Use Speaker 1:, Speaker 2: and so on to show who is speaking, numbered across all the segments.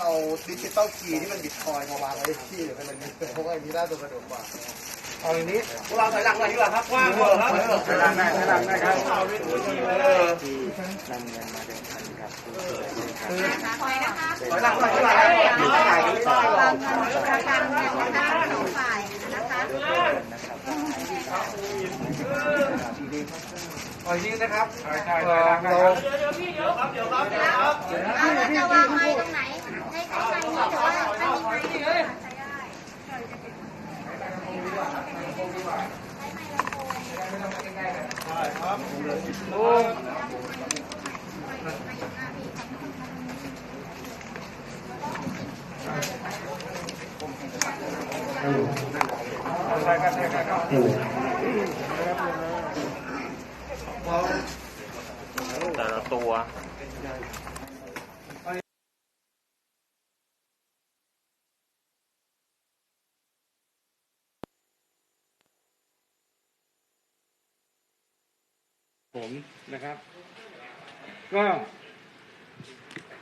Speaker 1: เอาดิจิตอลคีย์ที่มันบิตคอยมาวางไว้ที่หรืออะไรนี้เพราะว่าอย่างนี้น่าจะสะดวกกว่าเอาอย่างนี้
Speaker 2: พวกเราถอยหลังหน่อยดีกว่าครับว่างเหรอครับ
Speaker 1: ถอยหลังได้ถอยหลังได้ครับ
Speaker 2: เออ
Speaker 3: ที่นำเงินมาเดิมพันกับผู้เสียชีวิตครับ
Speaker 4: ถอยนะคะ
Speaker 2: ถอยหลังหน่อยดีกว่าครับอยู่ที่ไหนกันไม่ได้หรอก
Speaker 4: เงินประกันเงินนะคะสองฝ่ายนะคะ
Speaker 3: นะครับ
Speaker 1: เอาอย่างนี้นะครับเอ่อเรา
Speaker 4: แล้วเราจะวางไม้ตรงไหน ให้ใช้ไม้นี้หรือว่าถ้ามีไม้ใช้ได้
Speaker 3: แต่ละตัว
Speaker 5: ผมนะครับ ก็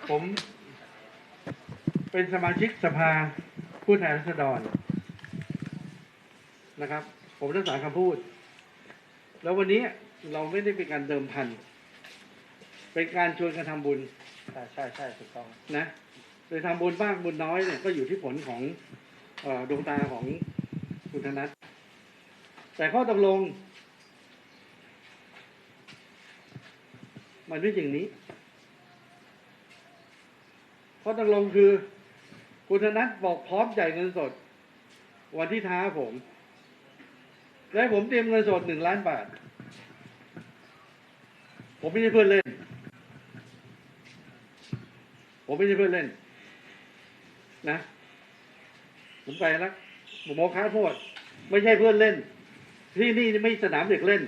Speaker 5: ผมเป็นสมาชิกสภาผู้แทนราษฎรนะครับ ผมรักษาคำพูด แล้ววันนี้เราไม่ได้เป็นการเดิมพัน เป็นการชวนกันทำบุญ
Speaker 3: ใช่ใช่ใช่ถูกต้อง
Speaker 5: นะโดยทำบุญบ้างบุญน้อยเนี่ยก็อยู่ที่ผลของอดวงตาของคุณธนัทแต่ข้อตกลง มันไม่อย่างนี้ข้อตกลงคือ คุณธนัทบอกพร้อมจ่ายเงินสด วันที่ท้าผม และผมเตรียมเงินสดหนึ่งล้านบาท ผมไม่ใช่เพื่อนเล่น ผมไม่ใช่เพื่อนเล่น นะ ผมไปแล้วผมบอค้าโทษไม่ใช่เพื่อนเล่น ที่นี่ไม่สนามเด็กเล่น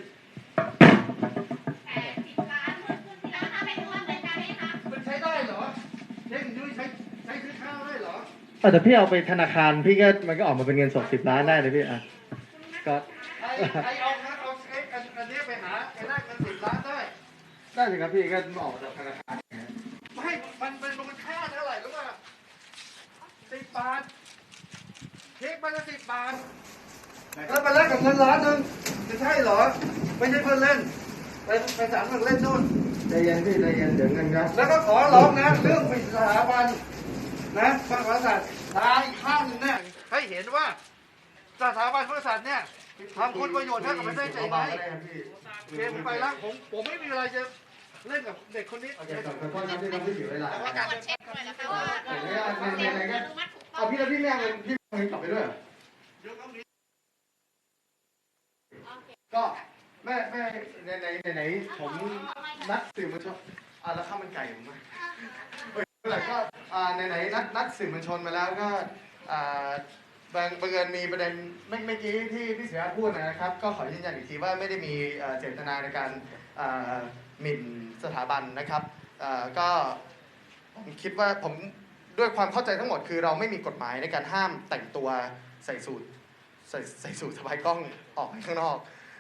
Speaker 3: แต่พี่เอาไปธนาคารพี่ก็มันก็ออกมาเป็นเงินสดสิบล้านได้เลยพี่อะก็
Speaker 1: ไอ้ไอ้เอานะเอาไอ้อันอันนี้ไปหาไอ้ได้เงินสิบล้านได้
Speaker 3: ได้สิครับพี่ก็ออกจากธนาคาร
Speaker 1: ไม่ มันเป็นมันค่าเท่าไหร่รู้ป่ะสิบบาทเค้กมันละสิบบาท แล้วมาแลกกับเงินล้านหนึ่งจะใช่เหรอ ไม่ใช่เพื่อนเล่น ไปไปสามเพื่อนเล่นนู่น
Speaker 3: ใจเย็นพี่ใจเย็นเดี๋ยวเงินครับ
Speaker 1: แล้วก็ขอร้องนะ เรื่องปิดสถาบัน นะพระมหากษัตริย์ตายอีกข้างหนึ่งเนี่ยให้เห็นว่าสถาบันพระมหากษัตริย์เนี่ยทำคุณประโยชน์ให้กับประเทศใจไหมเกมไปแล้วผมผมไม่มีอะไรจะเล่นกับเด็กคนนี้
Speaker 3: โอเคขอบคุณครับที่ทำให้เสียเวลา
Speaker 4: ตรวจเช็คหน่อยนะคะว่า
Speaker 3: เอาพี่แล้วพี่แม่เงินพี่เอาเงินกลับไปด้วยก็แม่แม่ในในในไหนผมนัดสื่อมวลชนอะแล้วข้าวมันไก่ผมมาเฮ้ย เมื่ก็อ่าในไหนนัดนัดสื่อมวลชนมาแล้วก็อ่าบางบังเอิญมีประเด็นไม่เมื่อกี้ที่พี่เสียพูดนะครับ ก็ขอยืนยันอีกทีว่าไม่ได้มีเอ่อเจตนาในการอ่าหมิ่นสถาบันนะครับอ่าก็ผมคิดว่าผมด้วยความเข้าใจทั้งหมดคือเราไม่มีกฎหมายในการห้ามแต่งตัวใส่สูทใส่ใส่สูทสะพายกล้องออกไปข้างนอก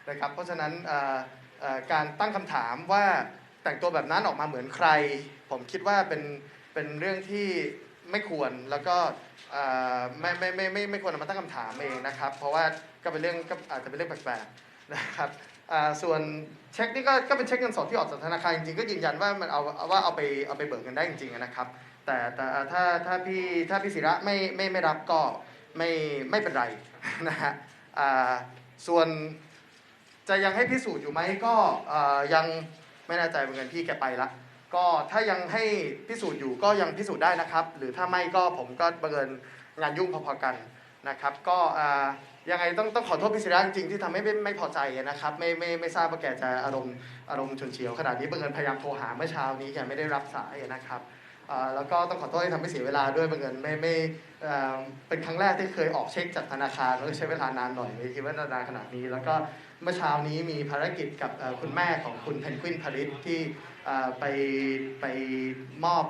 Speaker 3: นะครับ เพราะฉะนั้นเอ่อเอ่อการตั้งคำถามว่าแต่งตัวแบบนั้นออกมาเหมือนใคร ผมคิดว่าเป็น เป็นเรื่องที่ไม่ควรแล้วก็ไม่ไม่ไม่ไม่ไม่ควรมาตั้งคำถามเองนะครับ เพราะว่าก็เป็นเรื่องก็อาจจะเป็นเรื่องแปลกๆนะครับส่วนเช็คนี่ก็ก็เป็นเช็คเงินสดที่ออกจากธนาคารจริงๆก็ยืนยันว่ามันเอาว่าเอาไปเอาไปเบิกเงินได้จริงๆนะครับ แต่แต่ถ้าถ้าพี่ถ้าพี่ศิระไม่ไม่ไม่รับก็ไม่ไม่เป็นไรนะฮะส่วนจะยังให้พิสูจน์อยู่ไหมก็ยังไม่แน่ใจเหมือนกันพี่แกไปละ ก็ถ้ายังให้พิสูจน์อยู่ก็ยังพิสูจน์ได้นะครับ หรือถ้าไม่ก็ผมก็บังเอิญงานยุ่งพอๆกันนะครับ ก็ยังไงต้องต้องขอโทษพิศิระจริงๆที่ทำให้ไม่ไม่พอใจนะครับ ไม่ไม่ไม่ทราบว่าแกจะอารมณ์อารมณ์ฉุนเฉียวขนาดนี้บังเอิญพยายามโทรหาเมื่อเช้านี้แกไม่ได้รับสายนะครับแล้วก็ต้องขอโทษที่ทำให้เสียเวลาด้วยบังเอิญไม่ไม่เป็นครั้งแรกที่เคยออกเช็คจากธนาคารแล้วก็ใช้เวลานานหน่อยไม่คิดว่านานขนาดนี้ แล้วก็ เมื่อเช้านี้มีภารกิจกับคุณแม่ของคุณเพนกวินพาริสที่ไปไปมอบ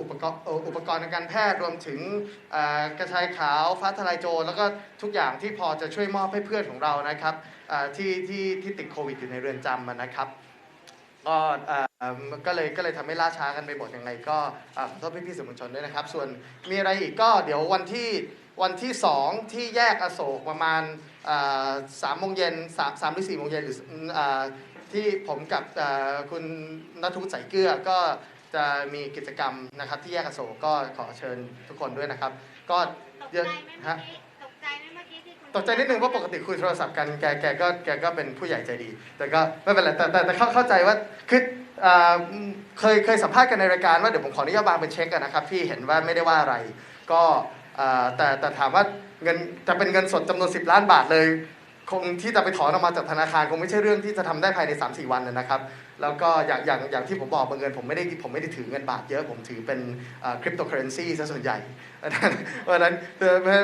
Speaker 3: อุปกรณ์อุปกรณ์ทางการแพทย์รวมถึงกระชายขาวฟ้าทลายโจรแล้วก็ทุกอย่างที่พอจะช่วยมอบให้เพื่อนของเรานะครับที่ที่ที่ติดโควิดอยู่ในเรือนจำนะครับก็ก็เลยก็เลยทำให้ล่าช้ากันไปหมดยังไงก็ขอโทษพี่ๆสื่อมวลชนด้วยนะครับ ส่วนมีอะไรอีกก็เดี๋ยววันที่วันที่สองที่แยกอโศกประมาณ สามโมงเย็นสามสามหรือสี่โมงเย็นหรืออ่าที่ผมกับอ่าคุณนัทวุฒิใส่เกลือก็จะมีกิจกรรมนะครับที่แยกอโศกก็ขอเชิญทุกคนด้วยนะครับ ก็
Speaker 4: ตก
Speaker 3: เย
Speaker 4: ใจ
Speaker 3: อะ
Speaker 4: ไหม
Speaker 3: ฮะ
Speaker 4: เมื่อกี้ตกใจไหมเมื่อกี้ที่คุณ
Speaker 3: ตกใจนิดนึงเพราะปกติคุยโทรศัพท์กันแกแกก็แกก็เป็นผู้ใหญ่ใจดี แต่ก็ไม่เป็นไรแต่แต่แต่เข้าเข้าใจว่าคืออ่าเคยเคยสัมภาษณ์กันในรายการว่าเดี๋ยวผมขออนุญาตวางเป็นเช็คกันนะครับพี่เห็นว่าไม่ได้ว่าอะไร ก็อ่าแต่แต่ถามว่า เงินจะเป็นเงินสดจำนวน 10 ล้านบาทเลย คงที่จะไปถอนออกมาจากธนาคารคงไม่ใช่เรื่องที่จะทำได้ภายใน 3-4 วันนะครับ แล้วก็อย่างอย่างอย่างที่ผมบอกบังเงินผมไม่ได้ผมไม่ได้ถือเงินบาทเยอะ ผมถือเป็นคริปโตเคอเรนซีซะส่วนใหญ่เพราะฉะนั้นเ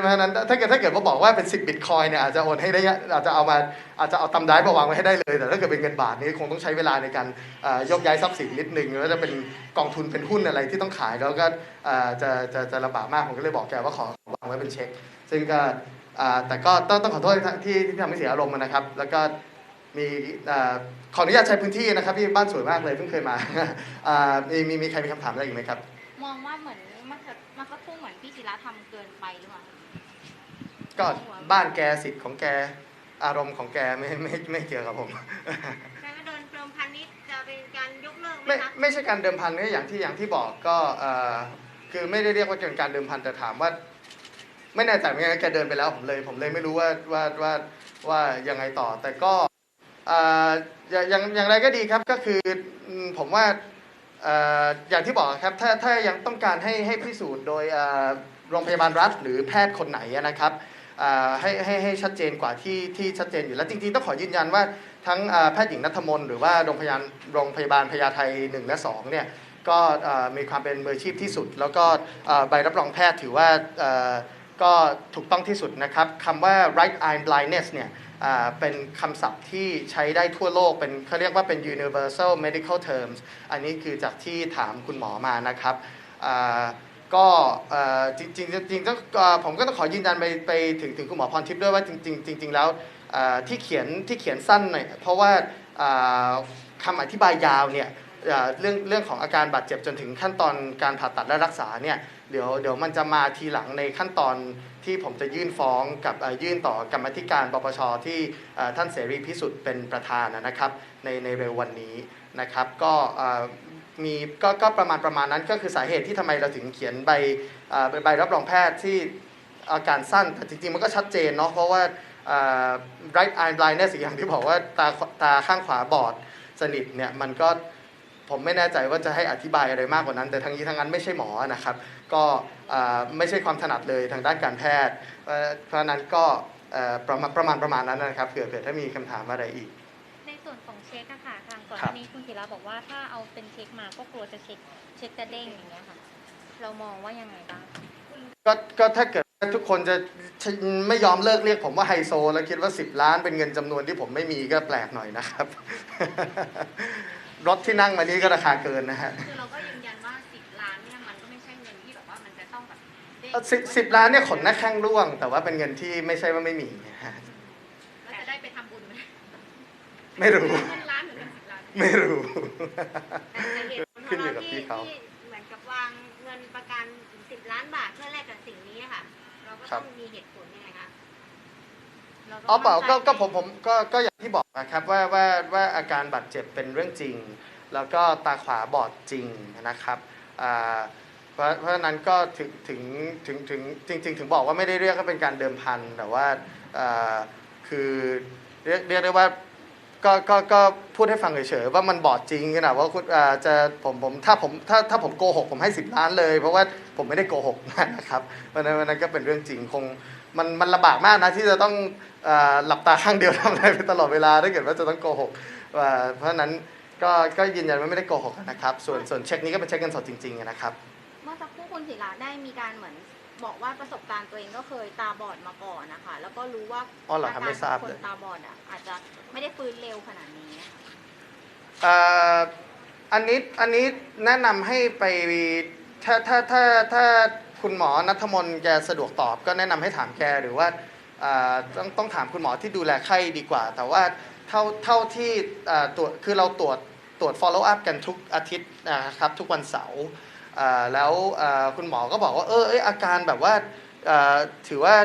Speaker 3: พราะนั้นถ้าเกิดถ้าเกิดว่าบอกว่าเป็น 10 บิตคอยเนี่ยอาจจะโอนให้ได้อาจจะเอามาอาจจะเอาตำได้มาวางไว้ให้ได้เลย แต่ถ้าเกิดเป็นเงินบาทนี่คงต้องใช้เวลาในการยกย้ายทรัพย์สินนิดนึงแล้วจะเป็นกองทุนเป็นหุ้นอะไรที่ต้องขายแล้วก็จะจะจะลำบากมากผมก็เลยบอกแกว่าขอวางไว้เป็นเช็ค ซึ่งก็อ่าแต่ก็ต้องต้องขอโทษที่ที่ทำให้เสียอารมณ์นะครับ แล้วก็มีอ่าขออนุญาตใช้พื้นที่นะครับพี่บ้านสวยมากเลยเพิ่งเคยมาอ่ามีมีมีใครมีคำถามอะไรอีกไหมครับ
Speaker 6: มองว่าเหมือนมันจะมันก็พุ่งเหมือนพี่ศิระทำเกินไปหรือเปล่า
Speaker 3: ก็บ้านแกสิทธิ์ของแกอารมณ์ของแกไม่ไม่ไม่เกี่ยวกับผม
Speaker 4: แต่ว่าเดินเดิมพันนี้จะเป็นการยกเลิกไหม
Speaker 3: ไม่
Speaker 4: คะ
Speaker 3: ไม่ใช่การเดิมพันก็อย่างที่อย่างที่บอกก็เอ่อคือไม่ได้เรียกว่าเป็นการเดิมพันแต่ถามว่า ไม่แน่ใจเหมือนกันแกเดินไปแล้วผมเลย ผมเลยไม่รู้ว่าว่าว่าว่ายังไงต่อ แต่ก็อ่ออย่างอย่างอย่างไรก็ดีครับก็คือผมว่าอ่ออย่างที่บอกครับถ้าถ้ายังต้องการให้ให้พิสูจน์โดยอ่อโรงพยาบาลรัฐ หรือแพทย์คนไหนนะครับอ่าให้ให้ให้ชัดเจนกว่าที่ที่ชัดเจนอยู่แล้วจริงๆต้องขอยืนยันว่าทั้งอ่าแพทย์หญิงนัทมนหรือว่าโรงพยาบาลโรงพยาบาลพญาไท1และ2เนี่ยก็อ่ามีความเป็นมืออาชีพที่สุด แล้วก็อ่าใบรับรองแพทย์ถือว่าอ่า ก็ถูกต้องที่สุดนะครับคำว่า right eye blindness เนี่ยเป็นคำศัพท์ที่ใช้ได้ทั่วโลกเป็นเขาเรียกว่าเป็น universal medical terms อันนี้คือจากที่ถามคุณหมอมานะครับก็จริงจริงต้องผมก็ต้องขอยืนยันไปไปถึงถึงคุณหมอพรทิพย์ด้วยว่าจริงๆจริงแล้วที่เขียนที่เขียนสั้นหน่อยเพราะว่าคำอธิบายยาวเนี่ย เรื่องเรื่องของอาการบาดเจ็บจนถึงขั้นตอนการผ่าตัดและรักษาเนี่ยเดี๋ยวเดี๋ยวมันจะมาทีหลังในขั้นตอนที่ผมจะยื่นฟ้องกับยื่นต่อกรรมธิการปปชที่ท่านเสรีพิสุทธิ์เป็นประธานนะครับในในเร็ววันนี้นะครับก็มีก็ก็ประมาณประมาณนั้นก็คือสาเหตุที่ทำไมเราถึงเขียนใบใบรับรองแพทย์ที่อาการสั้นแต่จริงๆมันก็ชัดเจนเนาะเพราะว่าอ่า right eye blindness อย่างที่บอกว่าตาตาข้างขวาบอดสนิทเนี่ยมันก็ ผมไม่แน่ใจว่าจะให้อธิบายอะไรมากกว่านั้น แต่ทั้งนี้ทั้งนั้นไม่ใช่หมอนะครับ ก็อ่าไม่ใช่ความถนัดเลยทางด้านการแพทย์ เพราะเพราะฉะนั้นก็เอ่อประมาณประมาณประมาณนั้นนะครับเผื่อเผื่อถ้ามีคำถามอะไรอีก
Speaker 6: ในส่วนของเช็คอะค่ะทางก่อน
Speaker 3: ครั
Speaker 6: ห
Speaker 3: บ
Speaker 6: น้านี้คุณศิระบอกว่าถ้าเอาเป็นเช็คมาก็กลัวจะเช็คเช็คจะเด้งอย่างเงี้ยค่ะ เรามองว่ายังไงบ้าง
Speaker 3: ก็ก็ถ้าเกิดว่าทุกคนจะไม่ยอมเลิกเรียกผมว่าไฮโซ แล้วคิดว่า 10 ล้านเป็นเงินจำนวนที่ผมไม่มีก็แปลกหน่อยนะครับ รถที่นั่งมานี้ก็ราคาเกินนะฮะ
Speaker 6: คือเราก็ยืนยันว่าสิบล้านเนี่ยมันก็ไม่ใช่เงินที่แบบว่ามันจะต้องแบบเด้ง
Speaker 3: สิบสิบล้านเนี่ยขนหน้าแข้งร่วง แต่ว่าเป็นเงินที่ไม่ใช่ว่าไม่มีนะฮะ
Speaker 6: แล้วจะได้ไปทำบุญไหม
Speaker 3: ไม่รู้
Speaker 6: เงินล้านหรือเงินสิบล้าน
Speaker 3: ไม่รู้
Speaker 4: แต่เหตุผลข
Speaker 3: ขึ้
Speaker 4: อนง
Speaker 3: อยู่
Speaker 4: เรา
Speaker 3: กับ
Speaker 4: ที่
Speaker 3: พี่เขา
Speaker 4: ที่เหมือนกับวางเงินประกันสิบล้านบาทเพื่อแลกกับสิ่งนี้ค่ะ เราก็ต้องมีเหตุผลยังไงคะ
Speaker 6: เราก็
Speaker 3: อ๋อเปล่าก็
Speaker 6: มั่นใจ
Speaker 3: ก็ผมผมก็ก็อย่างที่บอกนะครับว่าว่าว่าอาการบาดเจ็บเป็นเรื่องจริง แล้วก็ตาขวาบอดจริงนะครับอ่าเพราะเพราะฉะนั้นก็ถึงถึงถึงถึงจริง ๆ ถึงบอกว่าไม่ได้เรียกว่าเป็นการเดิมพันแต่ว่าอ่าคือเรียกเรียกได้ว่าก็ก็ก็พูดให้ฟังเฉยๆว่ามันบอดจริงขนาดว่าคุณอ่าจะผมผมถ้าผมถ้าถ้าผมโกหกผมให้ 10 ล้านเลย เพราะว่าผมไม่ได้โกหกนะครับเพราะฉะนั้นวันนั้นก็เป็นเรื่องจริงคง มันมันลำบากมากนะที่จะต้องเอ่อหลับตาข้างเดียวทำอะไรไปตลอดเวลาถ้าเกิดว่าจะต้องโกหกว่าเพราะฉะนั้นก็ก็ยืนยันว่าไม่ได้โกหกนะครับ ส่วนส่วนเช็คนี้ก็เป็นเช็คเงินสดจริงๆนะครับ
Speaker 6: เมื่อสักครู่คุณศิระได้มีการเหมือนบอกว่าประสบการณ์ตัวเองก็เคยตาบอดมาก่อนนะคะแล้วก็รู้ว่า
Speaker 3: อ๋อเหรอครับไม่ทราบ
Speaker 6: ค
Speaker 3: เล
Speaker 6: น
Speaker 3: ย
Speaker 6: ตาบอดอะอาจจะไม่ได้ฟื้นเร็วขนาดนี้นะคะ
Speaker 3: เอ่ออันนี้อันนี้แนะนำให้ไปถ้าถ้าถ้าถ้า คุณหมอนัทมน์แกสะดวกตอบก็แนะนำให้ถามแกหรือว่าต้องต้องถามคุณหมอที่ดูแลไข้ดีกว่า แต่ว่าเท่าเท่าที่ตรวจคือเราตรวจตรวจ follow up กันทุกอาทิตย์นะครับทุกวันเสาร์แล้วคุณหมอก็บอกว่าเออเอยอาการแบบว่าถือว่า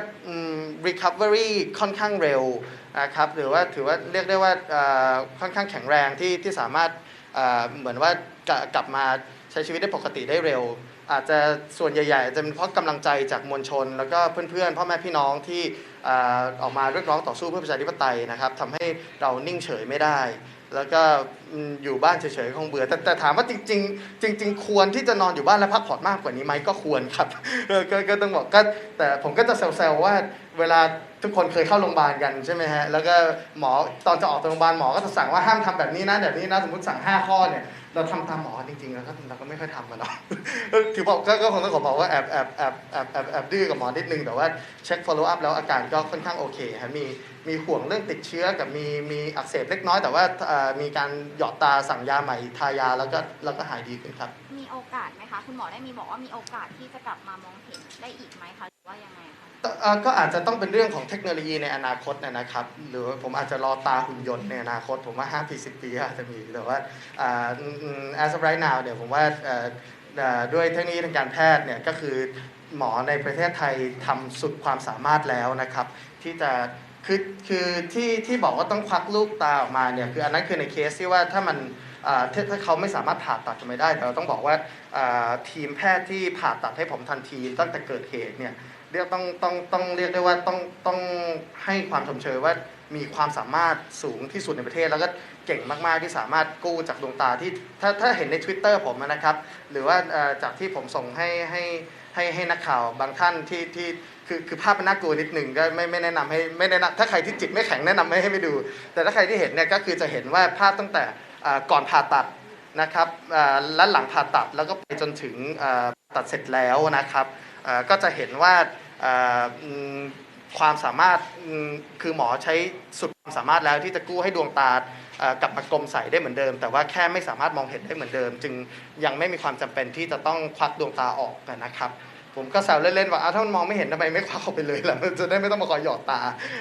Speaker 3: recovery ค่อนข้างเร็วนะครับหรือว่าถือว่าเรียกได้ว่าค่อนข้างแข็งแรงที่ที่สามารถเหมือนว่ากลับมาใช้ชีวิตได้ปกติได้เร็ว อาจจะส่วนใหญ่ๆจะเป็นเพราะกำลังใจจากมวลชน แล้วก็เพื่อนๆพ่อแม่พี่น้องที่ออกมาเรียกร้องต่อสู้เพื่อประชาธิปไตยนะครับทำให้เรานิ่งเฉยไม่ได้ แล้วก็อยู่บ้านเฉยๆคงเบื่อ แต่แต่ถามว่าจริง ๆ จริง ๆ ควรที่จะนอนอยู่บ้านและพักผ่อนมากกว่านี้ไหมก็ควรครับเออก็ก็ต้องบอกก็แต่ผมก็จะแซวๆว่าเวลาทุกคนเคยเข้าโรงพยาบาลกันใช่ไหมฮะแล้วก็หมอตอนจะออกจากโรงพยาบาลหมอก็จะสั่งว่าห้ามทำแบบนี้นะแบบนี้นะสมมติสั่ง 5 ข้อเนี่ย เราทำตามหมอจริงๆแล้วก็เราก็ไม่ค่อยทำมันหรอกถือบอกก็คงต้องขอบอกว่าแอบแอบแอบแอบแอบแอบดื้อกับหมอนิดนึงแต่ว่าเช็ค follow up แล้วอาการก็ค่อนข้างโอเคฮะมีมีห่วงเรื่องติดเชื้อกับมีมีอักเสบเล็กน้อย แต่ว่ามีการหยอดตาสั่งยาใหม่ทายาแล้วก็แล้วก็หายดีขึ้นครับ
Speaker 6: โอกาสไหมคะ คุณหมอได้มีบอกว่ามีโอกาสที่จะกลับมามองเห็นได้อีกไหมคะหรือว่ายังไงคะ
Speaker 3: ก็อาจจะต้องเป็นเรื่องของเทคโนโลยีในอนาคตนะครับ หรือผมอาจจะรอตาหุ่นยนต์ในอนาคต ผมว่า5ปี10 ปีอาจจะมีแต่ว่าอ่าอืม as of right now เนี่ยผมว่าด้วยเทคโนโลยีทางการแพทย์เนี่ยก็คือหมอในประเทศไทยทำสุดความสามารถแล้วนะครับ ที่จะคือคือที่ที่บอกว่าต้องควักลูกตาออกมาเนี่ยคืออันนั้นคือในเคสที่ว่าถ้ามัน ถ้าเขาไม่สามารถผ่าตัดจะไม่ได้ แต่เราต้องบอกว่าทีมแพทย์ที่ผ่าตัดให้ผมทันทีตั้งแต่เกิดเหตุเนี่ยเรียกต้องต้องต้องเรียกได้ว่าต้องต้องให้ความชมเชยว่ามีความสามารถสูงที่สุดในประเทศ แล้วก็เก่งมากๆที่สามารถกู้จากดวงตาที่ถ้าถ้าเห็นใน Twitter ผมนะครับ หรือว่าจากที่ผมส่งให้ให้ให้ให้นักข่าวบางท่านที่ที่คือคือภาพมันน่ากลัวนิดหนึ่งก็ไม่ไม่แนะนำให้ไม่แนะนำถ้าใครที่จิตไม่แข็งแนะนำไม่ให้ไม่ดู แต่ถ้าใครที่เห็นเนี่ยก็คือจะเห็นว่าภาพตั้งแต่ ก่อนผ่าตัดนะครับและหลังผ่าตัดแล้วก็ไปจนถึงตัดเสร็จแล้วนะครับก็จะเห็นว่าความสามารถคือหมอใช้สุดความสามารถแล้วที่จะกู้ให้ดวงตากลับมากลมใสได้เหมือนเดิม แต่ว่าแค่ไม่สามารถมองเห็นได้เหมือนเดิม จึงยังไม่มีความจำเป็นที่จะต้องควักดวงตาออกนะครับ ผมก็แซวเล่นๆว่าถ้ามันมองไม่เห็นทำไมไม่ควักออกไปเลยล่ะมันจะได้ไม่ต้องมาคอยหยอดตา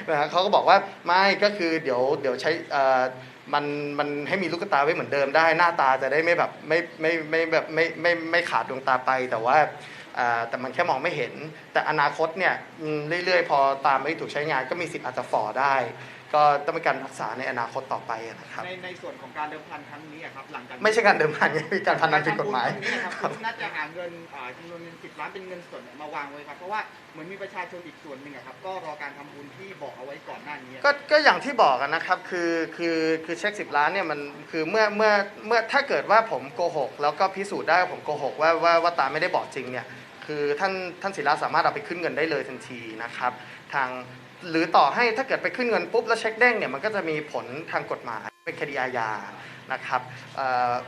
Speaker 3: นะฮะเขาก็บอกว่าไม่ก็คือเดี๋ยวเดี๋ยวใช้ มันมันให้มีลูกตาไว้เหมือนเดิมได้ หน้าตาจะได้ไม่แบบไม่ไม่ไม่แบบไม่ไม่ไม่ขาดดวงตาไปแต่ว่าแต่มันแค่มองไม่เห็น แต่อนาคตเนี่ยเรื่อยๆ พอตามไม่ถูกใช้งานก็มีสิทธิ์อาจจะฝ่อได้ ก็ต้องเป็นการรักษาในอนาคตต่อไปนะครับ
Speaker 2: ในในส่วนของการเดิมพันครั้งนี้อะครับหลังจาก
Speaker 3: ไม่ใช่การเดิมพันไงมีการพนันผิดกฎหมาย
Speaker 2: รทำบุญครั้งนี้อะครับน่าจะหาเงินอ่าจำนวนเงินสิบล้านเป็นเงินสดมาวางไว้ครับเพราะว่าเหมือนมีประชาชนอีกส่วนหนึ่งอะครับก็รอการทำบุญที่บอกเอาไว้ก่อนหน้านี้อะ
Speaker 3: ก็ก็อย่างที่บอกอะนะครับคือคือคือเช็คสิบล้านเนี่ยมันคือเมื่อเมื่อเมื่อถ้าเกิดว่าผมโกหกแล้วก็พิสูจน์ได้ว่าผมโกหกว่าว่าว่าตาไม่ได้บอดจริงเนี่ยคือท่านท่านศิลาสามารถเอาไปขึ้นเงินได้เลยทันทีนะครับ ทาง หรือต่อให้ถ้าเกิดไปขึ้นเงินปุ๊บแล้วเช็คเด้งเนี่ยมันก็จะมีผลทางกฎหมายเป็นคดีอาญานะครับเ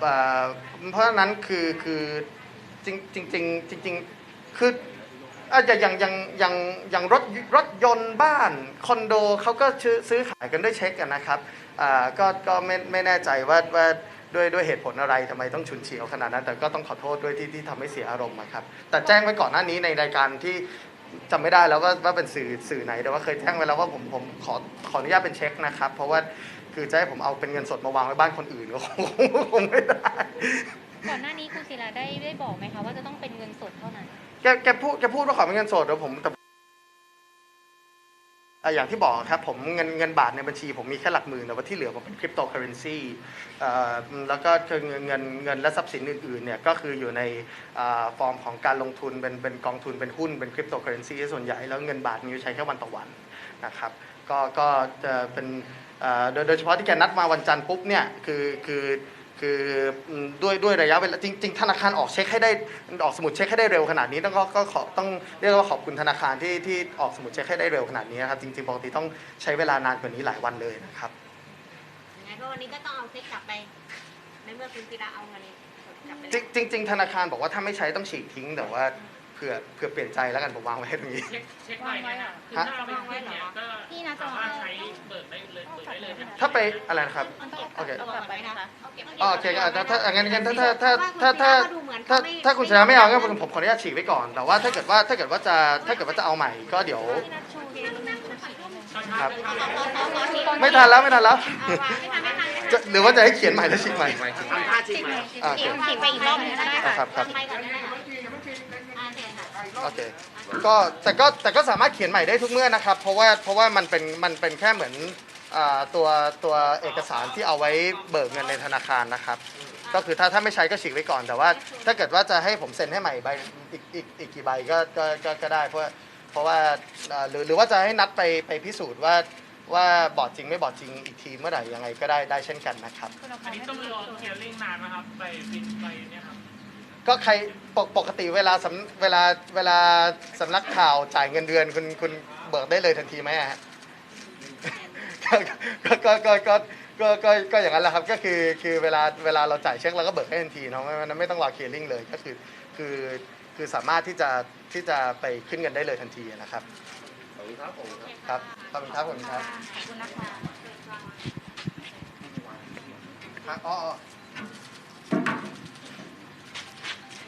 Speaker 3: เเพราะฉะนั้นคือคือจริงจริงจริงจริงคืออาจจะอย่างอย่างอย่างอย่างรถรถยนต์บ้านคอนโดเขาก็ซื้อขายกันด้วยเช็คกันนะครับก็ก็ไม่ไม่แน่ใจว่าว่าด้วยด้วยเหตุผลอะไรทำไมต้องฉุนเฉียวขนาดนั้น แต่ก็ต้องขอโทษด้วยที่ที่ทำให้เสียอารมณ์อะครับแต่แจ้งไว้ก่อนหน้านี้ในรายการที่ จำไม่ได้แล้วว่าว่าเป็นสื่อสื่อไหนแต่ว่าเคยแจ้งไว้แล้วว่าผมผมขอขออนุญาตเป็นเช็คนะครับ เพราะว่าคือจะให้ผมเอาเป็นเงินสดมาวางไว้บ้านคนอื่นก็คงคงไม่ได้
Speaker 7: ก่อนหน้านี้คุณศิลาได้ได้บอกไหมคะว่าจะต้องเป็นเงินสดเท่านั้น
Speaker 3: แกแกพูดแกพูดว่าขอเป็นเงินสดเดี๋ยวผมแต่ อย่างที่บอกครับผมเงินเงินบาทในบัญชีผมมีแค่หลักหมื่นแต่ว่าที่เหลือผมเป็นคริปโตเคอเรนซีแล้วก็คือเงินเงินเงินและทรัพย์สินอื่นๆเนี่ยก็คืออยู่ในอฟอร์มของการลงทุนเป็นเป็นกองทุนเป็นหุ้นเป็นคริปโตเคอเรนซีส่วนใหญ่แล้วเงินบาทมีใช้แค่วันต่อวันนะครับก็ก็จะเป็นโดยโดยเฉพาะที่แกนัดมาวันจันทร์ปุ๊บเนี่ยคือคือ คืออืมด้วยด้วยระยะเวลาจริงๆธนาคารออกเช็คให้ได้ออกสมุดเช็คให้ได้เร็วขนาดนี้ต้องก็ก็ขอต้องเรียกว่าขอบคุณธนาคารที่ที่ออกสมุดเช็คให้ได้เร็วขนาดนี้นะครับจริงๆปกติต้องใช้เวลานานกว่านี้หลายวันเลยนะครับ
Speaker 8: ยังไงก็วันนี้ก็ต้องเอาเช็คกลับไปในเมื่อคุณศิลาเอาเงินกลับไป
Speaker 3: จริงจริงๆธนาคารบอกว่าถ้าไม่ใช้ต้องฉีกทิ้งแต่ว่า เผื่อเผื่อเปลี่ยนใจแล้วกันผมวางไว้ให้ตรงนี้
Speaker 9: เช็คเช็คไปเนี่ยนะคือ
Speaker 3: ฮะ
Speaker 9: ถ้าเราไม่ขึ้นเนี่ยก็
Speaker 6: พี่นะจ
Speaker 9: สา
Speaker 6: อ
Speaker 9: มารถใช้เบิกได้เลยเบิกได้เลยนะ
Speaker 3: ถ้าไปอะไรนะครับ
Speaker 6: มันต้อง
Speaker 3: โอเค
Speaker 6: เอากลับไปนะคะ
Speaker 3: อ๋อโอเคก็ถ้าถ้างั้นงั้นถ้าถ้าถ้าถ้าถ้าถ้าถ้าคุณชนะไม่เอางั้นผมผมขออนุญาตฉีกไว้ก่อน แต่ว่าถ้าเกิดว่าถ้าเกิดว่าจะถ้าเกิดว่าจะเอาใหม่ก็เดี๋ยว
Speaker 7: ที่นัดชูเกมชูฉีดนิดนึง
Speaker 3: ครับ
Speaker 8: ขอขอขอขอที
Speaker 3: ไม่ทันแล้วไม่ทันแล้ว
Speaker 8: เอาวางไม่ทันไม่ทันไม่ทัน
Speaker 3: จะหรือว่าจะให้เขียนใหม่แล้วฉีกใหม่
Speaker 8: ทำท่าจริงไหม
Speaker 3: อ่าโอเค
Speaker 6: ฉีกไปอีกรอบหนึงก็ได้
Speaker 3: อ่า
Speaker 6: ค่ะ
Speaker 3: ครับครับ
Speaker 6: ไปก่อนก็ได้ค่ะอ่าโอเคค่ะ
Speaker 3: โอเคก็แต่ก็แต่ก็สามารถเขียนใหม่ได้ทุกเมื่อนะครับ เพราะว่าเพราะว่ามันเป็นมันเป็นแค่เหมือนอ่าตัวตัวเอกสารที่เอาไว้เบิกเงินในธนาคารนะครับ ก็คือถ้าถ้าไม่ใช้ก็ฉีกไว้ก่อน แต่ว่าถ้าเกิดว่าจะให้ผมเซ็นให้ใหม่ใบอีกอีกอีกกี่ใบก็ก็ก็ก็ได้เพราะว่าเพราะว่าอ่าหรือหรือว่าจะให้นัดไปไปพิสูจน์ว่าว่าบอดจริงไม่บอดจริงอีกทีเมื่อไหร่ยังไงก็ได้ได้เช่นกันนะครับ
Speaker 9: อันนี้ต้องรอเคลียร์ลิงนานไหมครับ ไปบินไปเนี่ยครับ
Speaker 3: ก็ใครปกปกติเวลาสำเวลาเวลาสำนักข่าวจ่ายเงินเดือนคุณคุณเบิกได้เลยทันทีไหมอะฮะก็ก็ก็ก็ก็ก็ก็อย่างนั้นแหละครับก็คือคือเวลาเวลาเราจ่ายเช็คเราก็เบิกให้ทันทีเนาะไม่ไม่ไม่ต้องรอเคลียร์ลิงเลยก็คือคือคือสามารถที่จะที่จะไปขึ้นเงินได้เลยทันทีนะครับครับขอบคุณครับขอบคุณครับ
Speaker 6: ขอบคุณนะคะ
Speaker 3: ครับอ๋ออ๋อ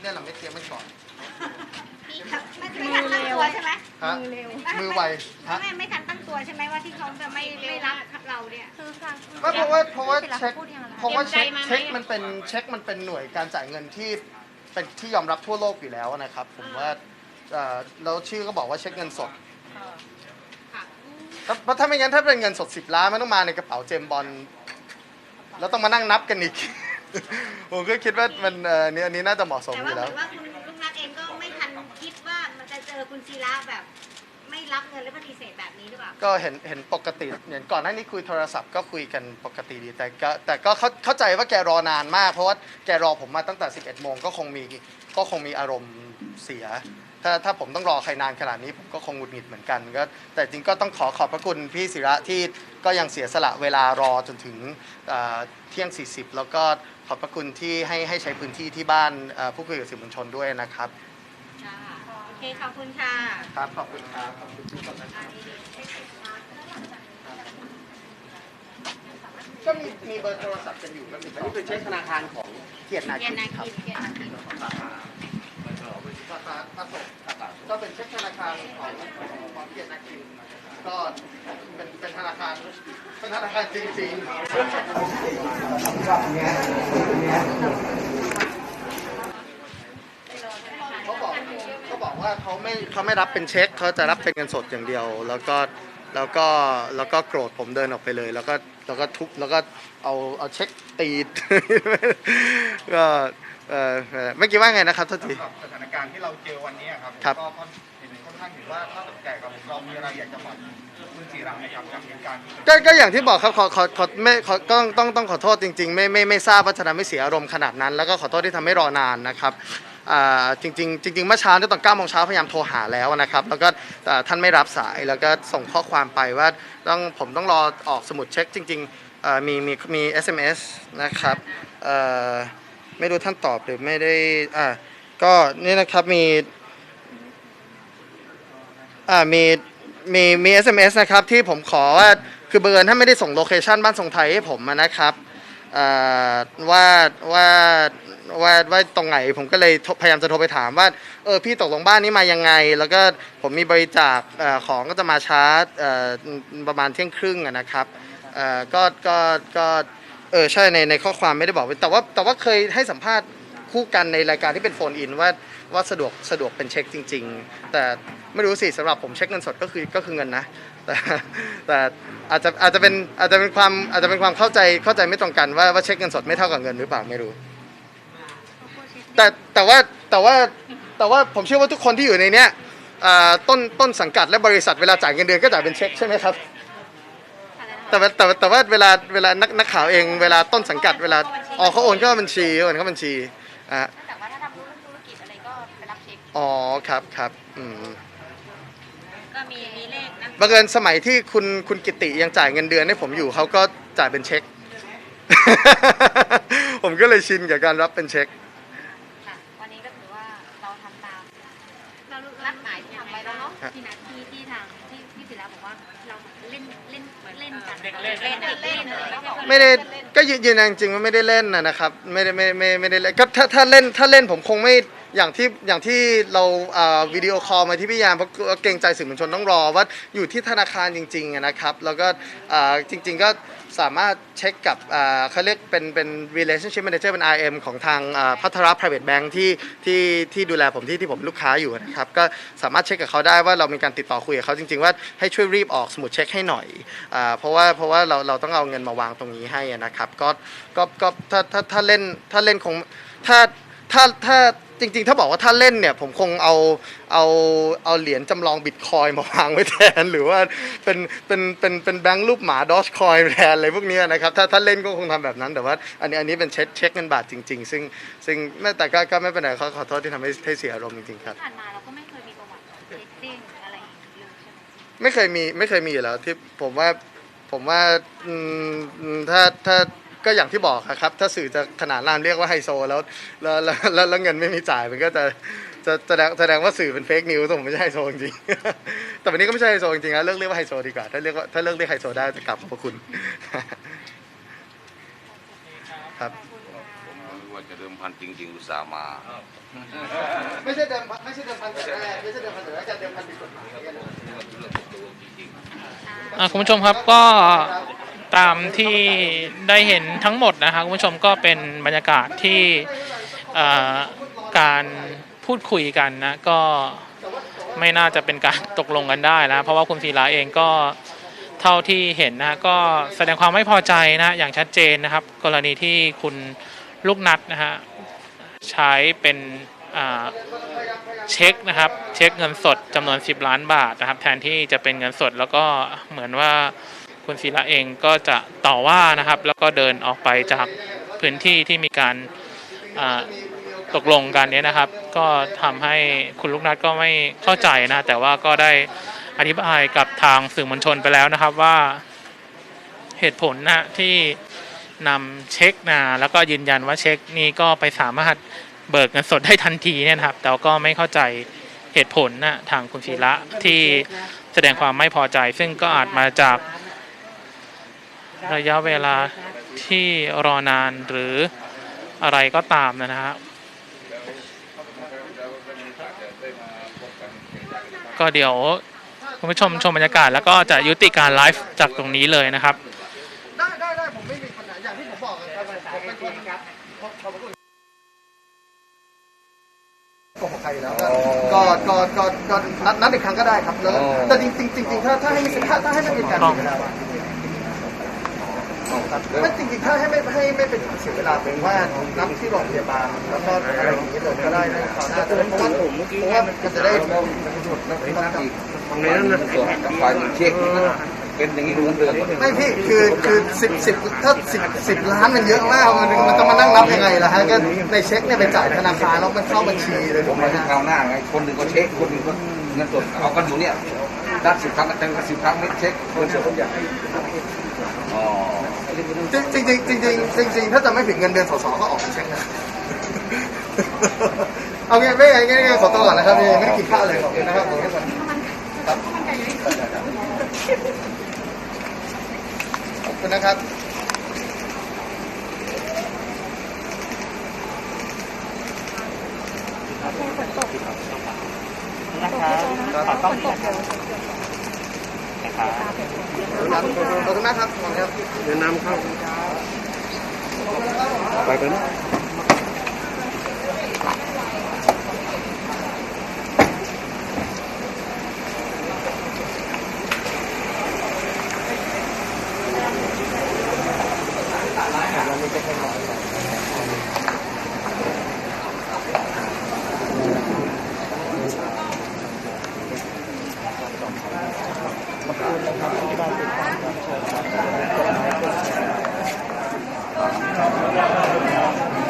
Speaker 3: เนี่ยเราไม่เตรียมไม่ก่อน
Speaker 8: พี่ครับไม่ไม่ทันตั้งตัวใช่ไหม
Speaker 3: ฮะมือไวฮะ
Speaker 8: ไม่ไม่ทันตั้งตัวใช่ไหมว่าที่เขาจะไม่ไม่รับเราเนี่ย
Speaker 6: คือค่ะ
Speaker 3: ไม่เพราะว่าเพราะว่า
Speaker 6: ศิล
Speaker 3: เช็ค
Speaker 6: พูดยังไง
Speaker 3: เพราะว่าเช็ค
Speaker 8: เตรียมใจมาไหม
Speaker 3: เช็คมันเป็นเช็คมันเป็นหน่วยการจ่ายเงินที่เป็นที่ยอมรับทั่วโลกอยู่แล้วนะครับ ผมว่าเอ่อแล้วชื่อก็บอกว่าเช็คเงินสด
Speaker 8: ค่ะ
Speaker 3: ถ้าเพราะถ้าไม่งั้นถ้าเป็นเงินสด 10 ล้านมันต้องมาในกระเป๋าเจมส์บอลแล้วต้องมานั่งนับกันอีก ผมก็คิดว่ามันเอ่อเนี่ยอันนี้น่าจะเหมาะสม
Speaker 8: แต่
Speaker 3: อ
Speaker 8: ว่า
Speaker 3: ยู่
Speaker 8: เห
Speaker 3: แล้
Speaker 8: มื
Speaker 3: ว
Speaker 8: อนว่าคุณลูกนัดเองก็ไม่ทันคิดว่ามันจะเจอคุณศิระแบบ ไม่รับเงินและปฏิเสธแบบนี้หรือเปล่า
Speaker 3: ก็เห็นเห็นปกติเห็นก่อนหน้านี้คุยโทรศัพท์ก็คุยกันปกติดีแต่ก็แต่ก็เข้าเข้าใจว่าแกรอนานมาก เพราะว่าแกรอผมมาตั้งแต่ 11โมงก็คงมีก็คงมีอารมณ์เสีย ถ้าถ้าผมต้องรอใครนานขนาดนี้ผมก็คงหงุดหงิดเหมือนกันก็แต่จริงก็ต้องขอขอบพระคุณพี่ศิระที่ก็ยังเสียสละเวลารอจนถึงเอ่อเที่ยง 40 แล้วก็ขอบพระคุณที่ให้ให้ใช้พื้นที่ที่บ้านเอ่อผู้คุยกับสื่อมวลชนด้วยนะครับ
Speaker 8: ค่ะโอเคขอบคุณค่ะ
Speaker 3: ครับขอบคุณครับขอบคุณทุกคนนะครับก็มีมีเบอร์โทรศัพท์กันอยู่ก็มีอันนี้คือเช็คธนาคารของเกียรตินา
Speaker 8: เกีย
Speaker 3: คิ
Speaker 8: รตินา
Speaker 3: ครับ
Speaker 8: คินเกียรตินาคิน
Speaker 3: สาขาสาขาอโศกก็เป็นเช็คธนาคารของของเกียรตินาคินก็เป็นเป็นธนาคารเป็นธนาคารจริงๆเขาบอกเขาบอกว่าเขาไม่เขาไม่รับเป็นเช็คเขาจะรับเป็นเงินสดอย่างเดียว แล้วก็แล้วก็แล้วก็โกรธผมเดินออกไปเลย แล้วก็แล้วก็ทุบแล้วก็เอาเอาเช็คตีดก็ เออเอ่อเมื่อกี้ว่าไงนะครับโทษที
Speaker 2: สถานการณ์ที่เราเจอวันนี้ครับ
Speaker 3: ครับ
Speaker 2: ก็ค่อนเห็นค่อนข้างเห็นว่าถ้าแก่กับเรามีอะไรอยากจะบอกคุณศิระไหมครับกับเหตุการณ์ที่
Speaker 3: ก็ก็อย่างที่บอกครับขอขอขอไม่ขอต้องต้องต้องขอโทษจริงๆไม่ไม่ไม่ทราบว่าจะทำให้เสียอารมณ์ขนาดนั้น แล้วก็ขอโทษที่ทำให้รอนานนะครับอ่าจริงๆจริงๆเมื่อเช้าเนี่ยตอน9โมงเช้าพยายามโทรหาแล้วนะครับ แล้วก็อ่าท่านไม่รับสายแล้วก็ส่งข้อความไปว่าต้องผมต้องรอออกสมุดเช็คจริงๆอ่ามีมีมี SMS นะครับเอ่อ ไม่รู้ท่านตอบหรือไม่ได้อ่าก็นี่นะครับมีอ่ามีมีมี SMS นะครับที่ผมขอว่าคือเบอร์ถ้านไม่ได้ส่งโลเคชันบ้านทรงไทยให้ผมนะครับอ่าว่าว่าว่าว่าตรงไหนผมก็เลยพยายามจะโทรไปถามว่าเออพี่ตกลงบ้านนี้มายังไง แล้วก็ผมมีบริจาคของก็จะมาชาเอ่อประมาณเที่ยงครึ่งนะครับอ่อก็ก็ก็ เออใช่ในในข้อความไม่ได้บอกไว้แต่ว่าแต่ว่าเคยให้สัมภาษณ์คู่กันในรายการที่เป็นโฟนอินว่าว่าสะดวกสะดวกเป็นเช็คจริง ๆ แต่ไม่รู้สิสำหรับผมเช็คเงินสดก็คือก็คือเงินนะ แต่แต่อาจจะอาจจะเป็นอาจจะเป็นความอาจจะเป็นความเข้าใจเข้าใจไม่ตรงกันว่าว่าเช็คเงินสดไม่เท่ากับเงินหรือเปล่าไม่รู้ แต่แต่ว่าแต่ว่าแต่ว่าผมเชื่อว่าทุกคนที่อยู่ในเนี้ยอ่าต้นต้นสังกัดและบริษัทเวลาจ่ายเงินเดือนก็จ่ายเป็นเช็คใช่ไหมครับ แต่ว่าแต่ว่าแต่ว่าเวลาเวลานักนักข่าวเองเวลาต้นสังกัดเวลาอ๋อเขาโอนเข้าบัญชีโอนเข้าบัญชีอะ
Speaker 6: แต่ว่าถ้าทำธุรกิจอะไรก็ไปรับเช็ค
Speaker 3: อ๋อครับครับอืม
Speaker 8: ก็มีมีเลขนะ
Speaker 3: บังเอิญสมัยที่คุณคุณกิติยังจ่ายเงินเดือนให้ผมอยู่เขาก็จ่ายเป็นเช็ค ผมก็เลยชินกับการรับเป็นเช็ค
Speaker 6: ค่ะวันนี้ก็ถือว่าเราทำตาม
Speaker 8: เรา
Speaker 6: นัดหมายที่ทำไว้แล้วเนาะ
Speaker 3: ครับ
Speaker 6: ที่นัดที่ที่ทางที่ที่ศิลาบอกว่าเราเล่นเล่นเล่นกัน
Speaker 9: เด็กเล่น
Speaker 6: เล่นเด็กเล่นอะไรอย่างเงี้ย
Speaker 3: ไม่ได้ก็ยืนยืนยันจริงๆว่าไม่ได้เล่นนะนะครับไม่ได้ไม่ไม่ไม่ได้เล่นก็ถ้าถ้าเล่นถ้าเล่นผมคงไม่ อย่างที่อย่างที่เราวิดีโอคอลมาที่พี่ยามเพราะเกรงใจสื่อมวลชนต้องรอว่าอยู่ที่ธนาคารจริงๆนะครับ แล้วก็จริง ๆก็สามารถเช็คกับเขาเรียกเป็นเป็น relationship manager เป็น RM ของทางพัทร private bank ที่ที่ที่ดูแลผมที่ที่ผมลูกค้าอยู่นะครับ ก็สามารถเช็คกับเขาได้ว่าเรามีการติดต่อคุยกับเขาจริง ๆ ว่าให้ช่วยรีบออกสมุดเช็คให้หน่อยเพราะว่าเพราะว่าเราเราต้องเอาเงินมาวางตรงนี้ให้นะครับ ก็ก็ก็ถ้าถ้าถ้าเล่นถ้าเล่นคงถ้าถ้าถ้า จริง ๆ ถ้าบอกว่าถ้าเล่นเนี่ย ผมคงเอาเอาเอาเหรียญจำลองบิตคอยมาวางไว้แทน หรือว่าเป็นเป็นเป็นเป็นแบงค์รูปหมาดอชคอยแทนอะไรพวกเนี้ยนะครับถ้าถ้าเล่นก็คงทำแบบนั้นแต่ว่า อันนี้อันนี้เป็นเช็คเช็คเงินบาทจริง ๆ ซึ่งซึ่งไม่แต่ก็ก็ไม่เป็นไรขอขอโทษที่ทำให้ให้เสียอารมณ์จริงๆครับ
Speaker 7: ผ่านมาเราก็ไม่เคยมีประวัติเช็คเด้งอะไรอย่างนี้เลยใช่ไหม
Speaker 3: ไม่เคยมีไม่เคยมีอยู่แล้วที่ผมว่าผมว่าอืมอืมถ้าถ้า ก็อย่างที่บอกอะครับ ถ้าสื่อจะขนาดนั้นเรียกว่าไฮโซแล้วแล้วแล้วแล้วแล้วเงินไม่มีจ่ายมันก็จะจะแสดงแสดงว่าสื่อเป็นเฟกนิวส์ผมไม่ใช่ไฮโซจริงๆแต่วันนี้ก็ไม่ใช่ไฮโซจริงๆนะเลิกเรียกว่าไฮโซดีกว่าถ้าเรียกว่าถ้าเลิกเรียกไฮโซได้จะกลับขอบพระคุณ ครับ
Speaker 10: ผมว่าจะเดิมพันจริง ๆ อุตส่าห์มา
Speaker 3: ไม่ใช่เดิมไม่ใช่เดิมพันแต่แรกไม่ใช่เดิมพันแต่แรกจะเดิมพันผิดกฎหมายกัน
Speaker 9: อ่าคุณผู้ชมครับก็ ตามที่ได้เห็นทั้งหมดนะครับคุณผู้ชมก็เป็นบรรยากาศที่การพูดคุยกันนะก็ไม่น่าจะเป็นการตกลงกันได้นะเพราะว่าคุณศิลาเองก็เท่าที่เห็นนะก็แสดงความไม่พอใจนะอย่างชัดเจนนะครับ กรณีที่คุณลูกนัดนะฮะใช้เป็นเช็คนะครับเช็คเงินสดจำนวน 10 ล้านบาทนะครับ แทนที่จะเป็นเงินสดแล้วก็เหมือนว่า คุณศิระเองก็จะต่อว่านะครับ แล้วก็เดินออกไปจากพื้นที่ที่มีการตกลงกันเนี้ยนะครับ ก็ทำให้คุณลูกนัดก็ไม่เข้าใจนะ แต่ว่าก็ได้อธิบายกับทางสื่อมวลชนไปแล้วนะครับว่าเหตุผลนะที่นำเช็คนะแล้วก็ยืนยันว่าเช็คนี้ก็ไปสามารถเบิกเงินสดได้ทันทีเนี่ยนะครับ แต่ก็ไม่เข้าใจเหตุผลนะทางคุณศิระที่แสดงความไม่พอใจ ซึ่งก็อาจมาจาก ระยะเวลาที่รอนานหรืออะไรก็ตามนะฮะก็เดี๋ยวคุณผู้ชมชมบรรยากาศแล้วก็จะยุติการไลฟ์จากตรงนี้เลยนะครับ
Speaker 3: ได้ได้ได้ผมไม่มีปัญหาอย่างที่ผมบอกเลยครับผมเป็นคนครับขอบขอบคุณโกหกใครอยู่แล้วก็ก็ก็ก็นัดนัดอีกครั้งก็ได้ครับแล้วแต่จริงจริงจริงๆถ้าถ้าให้มีถ้าถ้าให้ไม่เป็นการเสียเวลาครับไม่จริงๆถ้าให้ไม่ให้ไม่เป็นการเสียเวลาเป็นว่านัดที่โรงพยาบาลแล้วก็อะไรอย่างนี้เลยก็ได้ในคราวหน้าเพราะว่าเพราะว่ามันจะได้
Speaker 10: ตรงนี้นั่นนะส่วนกับฝ่ายหนึ่งเช็คเป็นอย่างนี้ทุกเดือน
Speaker 3: ไม่พี่คือคือสิบสิบถ้าสิบสิบล้านมันเยอะมากมันมันต้องมานั่งนับยังไงล่ะฮะก็ในเช็คเนี่ยไปจ่ายธนาคารแล้วมันเข้าบัญชีเลย
Speaker 10: ผ
Speaker 3: ถู
Speaker 10: ม
Speaker 3: กไหม
Speaker 10: มาที่
Speaker 3: ฮะ
Speaker 10: คราวหน้าไงคนหนึ่งก็เช็คคนหนึ่งก็เงินสดเอากันอยู่เนี่ยนัดสิบครั้งแต่งสิบครั้งไม่เช็คเงินสดทุกอย่างอ๋อ
Speaker 3: จริงจริงจริงจริงจริงจริงๆถ้าจะไม่ผิดเงินเดือนสสก็ออกเช็คนะเอางี้ไม่ไงงั้นขอตัวก่อนนะครับพี่ไม่ได้กินข้าวเลยขอบคุณนะครับผมทุกคนครับขอบคุณนะครับ ครับขอบคุณมากครับขอบคุณครับ
Speaker 5: เดินะนำเข้าไปกัน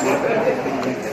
Speaker 5: Gracias.